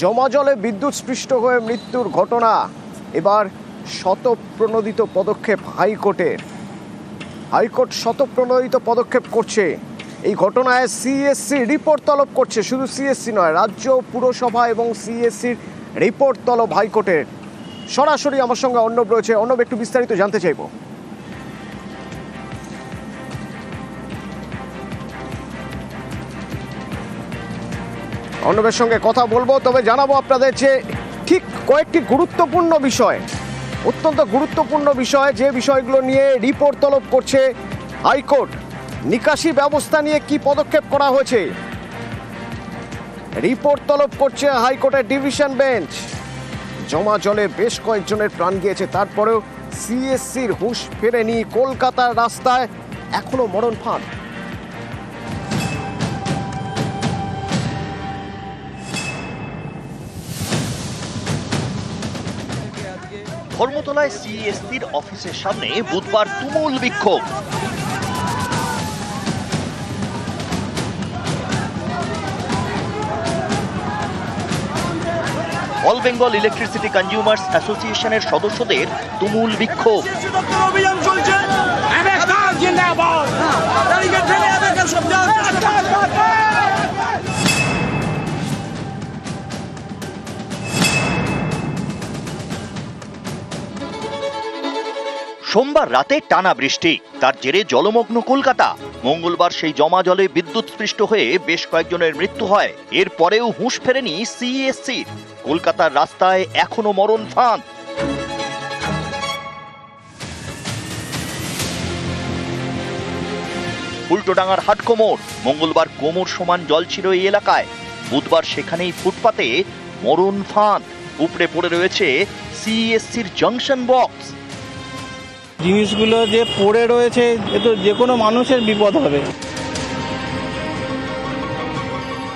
জমা জলে বিদ্যুৎ স্পৃষ্ট হয়ে মৃত্যুর ঘটনা। এবার শতপ্রণোদিত পদক্ষেপ হাইকোর্টের। হাইকোর্ট শতপ্রণোদিত পদক্ষেপ করছে। এই ঘটনায় সিএসসি রিপোর্ট তলব করছে। শুধু সিএসসি নয়, রাজ্য, পুরসভা এবং সিএসসির রিপোর্ট তলব হাইকোর্টের। সরাসরি আমার সঙ্গে অর্ণব রয়েছে। অর্ণব, একটু বিস্তারিত জানতে চাইব। অর্ণবের সঙ্গে কথা বলব, তবে জানাব আপনাদের যে ঠিক কয়েকটি গুরুত্বপূর্ণ বিষয়, অত্যন্ত গুরুত্বপূর্ণ বিষয়, যে বিষয়গুলো নিয়ে রিপোর্ট তলব করছে হাইকোর্ট। নিকাশি ব্যবস্থা নিয়ে কি পদক্ষেপ করা হয়েছে? রিপোর্ট তলব করছে হাইকোর্টের ডিভিশন বেঞ্চ। জমা জলে বেশ কয়েকজনের প্রাণ গিয়েছে, তারপরেও সিএসসির হুঁশ ফেরেনি কলকাতার রাস্তায়, এখনও মরণ ফাঁদ। ধর্মতলায় সিএসসির অফিসের সামনে বুধবার তুমুল বিক্ষোভ। অল বেঙ্গল ইলেকট্রিসিটি কনজিউমার্স অ্যাসোসিয়েশনের সদস্যদের তুমুল বিক্ষোভ। সোমবার রাতে টানা বৃষ্টি। তার জেরে জলমগ্ন কলকাতা। মঙ্গলবার সেই জমা জলে বিদ্যুৎ স্পৃষ্ট হয়ে বেশ কয়েকজনের মৃত্যু হয়। এরপরেও হুঁশ ফেরেনি সিএসসি কলকাতার রাস্তায় এখনও মরণ ফাঁদ। উল্টোডাঙ্গার হাট কোমর মঙ্গলবার কোমর সমান জল ছিল এই এলাকায়। বুধবার সেখানেই ফুটপাতে মরণ ফাঁদ। উপড়ে পড়ে রয়েছে সিএসসির জংশন বক্স। জিনিসগুলো যে পড়ে রয়েছে, এ তো যে কোনো মানুষের বিপদ হবে।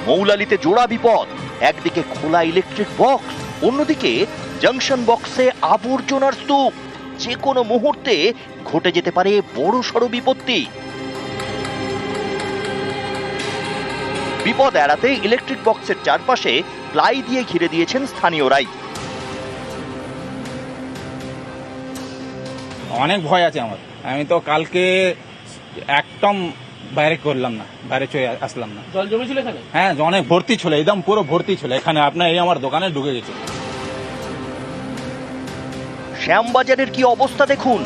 মৌলালিতে জোড়া বিপদ। একদিকে খোলা ইলেকট্রিক বক্স অন্যদিকে জংশন বক্সে আবর্জনার স্তূপ। যে কোনো মুহূর্তে ঘটে যেতে পারে বড় সড় বিপত্তি। বিপদ এড়াতে ইলেকট্রিক বক্সের চারপাশে প্লাই দিয়ে ঘিরে দিয়েছেন স্থানীয়রাই। অনেক ভয় আছে আমার। আমি তো কালকে একদম বাইরে করলাম না বাইরে চলে আসলাম না। জল জমেছিল এখানে? হ্যাঁ অনেক ভর্তি ছিল একদম পুরো ভর্তি ছিল। এখানে আপনার এই আমার দোকানে ঢুকে গেছে। শ্যামবাজারের কি অবস্থা দেখুন?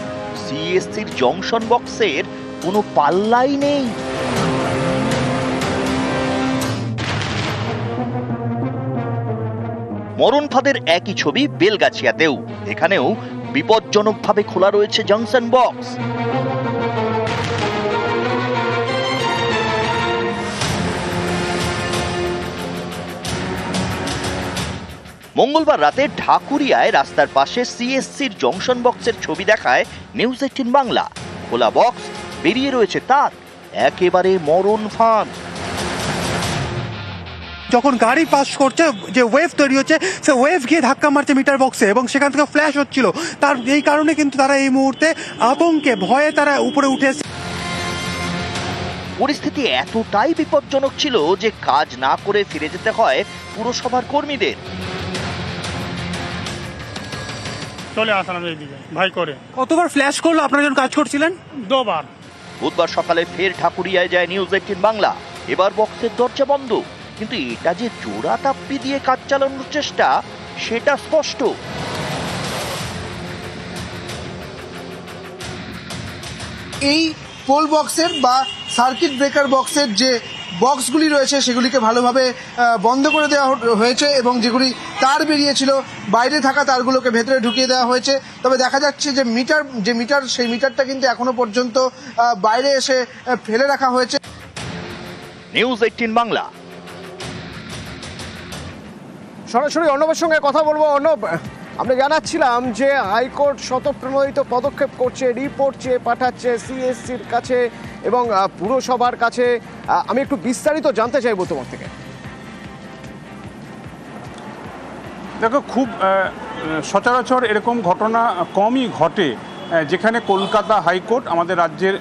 সিএসসির জংশন বক্সের কোনো পাল্লাই নেই। মরণ ফাঁদের একই ছবি বেলগাছিয়াতেও। এখানেও বিপজ্জনকভাবে খোলা রয়েছে জংশন বক্স মঙ্গলবার রাতে ঢাকুরিয়ায় রাস্তার পাশে সিএসসির জংশন বক্সের ছবি দেখায় নিউজ এইটিন বাংলা খোলা বক্স বেরিয়ে রয়েছে তার। একেবারে মরণ ফাঁদ। যখন গাড়ি পাস করছে যে ওয়েভ তৈরি হচ্ছে সে ওয়েভ গিয়ে ধাক্কা মারছে মিটার বক্সে এবং সেখান থেকে ফ্ল্যাশ হচ্ছিল। তার এই কারণে কিন্তু তারা এই মুহূর্তে আতঙ্কে ভয়ে তারা উপরে উঠে পরিস্থিতি এতটাই বিপজ্জনক ছিল যে কাজ না করে ফিরে যেতে হয় পুরসভার কর্মীদের। চলে আসলাম এইদিকে ভাই করে। কতবার ফ্ল্যাশ করল? আপনারা যখন কাজ করছিলেন? দুবার। বুধবার সকালে ফের ঠাকুরিয়ায় যায় নিউজ এইটিন বাংলা। এবার বক্সের দরজা বন্ধ। কিন্তু এটা যে জোড়া তাপ্পি দিয়ে কাজ চালানোর চেষ্টা সেটা স্পষ্ট। এই পোল বক্সের বা সার্কিট ব্রেকার বক্সের যে বক্সগুলি রয়েছে সেগুলিকে ভালোভাবে বন্ধ করে দেওয়া হয়েছে এবং যেগুলি তার বেরিয়েছিল বাইরে থাকা তারগুলোকে ভেতরে ঢুকিয়ে দেওয়া হয়েছে। তবে দেখা যাচ্ছে যে মিটার যে মিটার সেই মিটারটা কিন্তু এখনও পর্যন্ত বাইরে এসে ফেলে রাখা হয়েছে। News eighteen Bangla. সরাসরি অর্ণবের সঙ্গে কথা বলব। অর্ণব, আমরা জানাচ্ছিলাম যে হাইকোর্ট শতপ্রণোদিত পদক্ষেপ করছে রিপোর্ট চেয়ে পাঠাচ্ছে সিএসসির কাছে এবং পুরসভার কাছে। আমি একটু বিস্তারিত জানতে চাইব তোমার থেকে। দেখো, খুব সচরাচর এরকম ঘটনা কমই ঘটে যেখানে কলকাতা হাইকোর্ট আমাদের রাজ্যের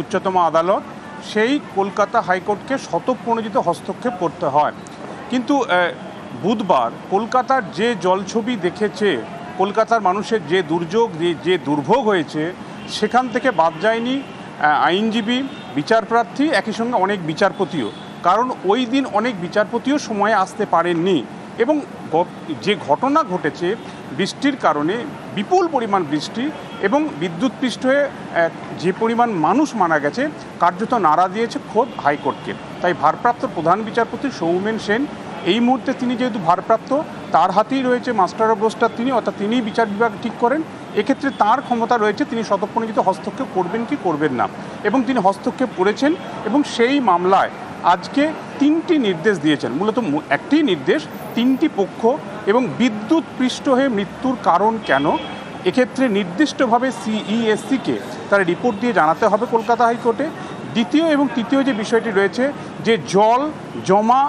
উচ্চতম আদালত, সেই কলকাতা হাইকোর্টকে শতপ্রণোদিত হস্তক্ষেপ করতে হয়। কিন্তু বুধবার কলকাতার যে জলছবি দেখেছে, কলকাতার মানুষের যে দুর্যোগ, যে- দুর্ভোগ হয়েছে, সেখান থেকে বাদ যায়নি আইনজীবী, বিচারপ্রার্থী, একই সঙ্গে অনেক বিচারপতিও। কারণ ওই দিন অনেক বিচারপতিও সময়ে আসতে পারেননি এবং যে ঘটনা ঘটেছে, বৃষ্টির কারণে বিপুল পরিমাণ বৃষ্টি এবং বিদ্যুৎপৃষ্ট হয়ে যে পরিমাণ মানুষ মারা গেছে, কার্যত নাড়া দিয়েছে খোদ হাইকোর্টকে। তাই ভারপ্রাপ্ত প্রধান বিচারপতি সৌমেন সেন এই মুহূর্তে তিনি যেহেতু ভারপ্রাপ্ত, তার হাতেই রয়েছে মাস্টার অফ রোস্টার তিনি, অর্থাৎ তিনিই বিচার বিভাগ ঠিক করেন। এক্ষেত্রে তার ক্ষমতা রয়েছে, তিনি শতপ্রণোদিত হস্তক্ষেপ করবেন কি করবেন না। এবং তিনি হস্তক্ষেপ করেছেন এবং সেই মামলায় আজকে তিনটি নির্দেশ দিয়েছেন। মূলত একটি নির্দেশ, তিনটি পক্ষ এবং বিদ্যুৎ পৃষ্ঠ হয়ে মৃত্যুর কারণ কেন? এক্ষেত্রে নির্দিষ্টভাবে সিইএসসিকে তার রিপোর্ট দিয়ে জানাতে হবে কলকাতা হাইকোর্টে। দ্বিতীয় এবং তৃতীয় যে বিষয়টি রয়েছে, যে জল জমা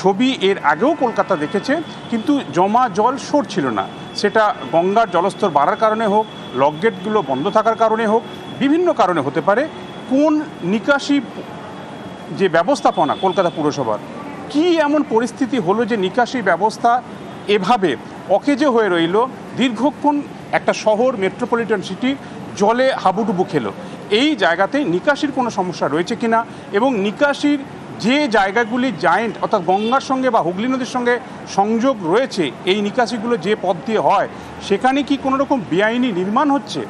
ছবি এর আগেও কলকাতা দেখেছে, কিন্তু জমা জল সরছিল না। সেটা গঙ্গার জলস্তর বাড়ার কারণে হোক লকগেটগুলো বন্ধ থাকার কারণে হোক, বিভিন্ন কারণে হতে পারে। কোন নিকাশি যে ব্যবস্থাপনা কলকাতা পুরসভার, কি এমন পরিস্থিতি হলো যে নিকাশি ব্যবস্থা এভাবে অকেজে হয়ে রইল? দীর্ঘক্ষণ একটা শহর, মেট্রোপলিটন সিটি, জলে হাবুডুবু খেলো। এই জায়গাতে নিকাশির কোনো সমস্যা রয়েছে কিনা? এবং নিকাশির যে জায়গাগুলি জায়েন্ট অর্থাৎ গঙ্গার সঙ্গে বা হুগলি নদীর সঙ্গে সংযোগ রয়েছে এই নিকাশিগুলো যে পথ দিয়ে হয় সেখানে কি কোনো রকম বেআইনি নির্মাণ হচ্ছে?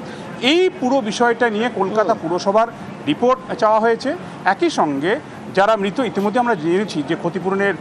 এই পুরো বিষয়টা নিয়ে কলকাতা পুরসভার রিপোর্ট চাওয়া হয়েছে। একই সঙ্গে যারা মৃত ইতিমধ্যে আমরা জেনেছি যে ক্ষতিপূরণের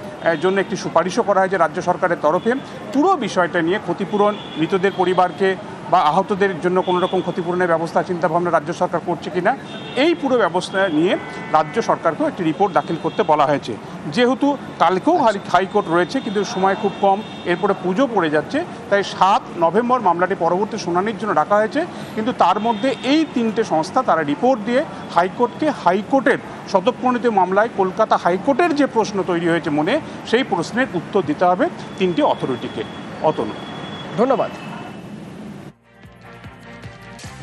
জন্য একটি সুপারিশও করা হয়েছে রাজ্য সরকারের তরফে। পুরো বিষয়টা নিয়ে ক্ষতিপূরণ মৃতদের পরিবারকে বা আহতদের জন্য কোনো রকম ক্ষতিপূরণের ব্যবস্থা চিন্তাভাবনা রাজ্য সরকার করছে কিনা এই পুরো ব্যবস্থা নিয়ে রাজ্য সরকারকেও একটি রিপোর্ট দাখিল করতে বলা হয়েছে। যেহেতু কালকেও হাই- হাইকোর্ট রয়েছে কিন্তু সময় খুব কম এরপরে পুজো পড়ে যাচ্ছে তাই সাত নভেম্বর মামলাটি পরবর্তী শুনানির জন্য রাখা হয়েছে। কিন্তু তার মধ্যে এই তিনটে সংস্থা তারা রিপোর্ট দিয়ে হাইকোর্টকে হাইকোর্টের শতপ্রণীত মামলায় কলকাতা হাইকোর্টের যে প্রশ্ন তৈরি হয়েছে মনে সেই প্রশ্নের উত্তর দিতে হবে তিনটি অথরিটিকে। অতনু। ধন্যবাদ।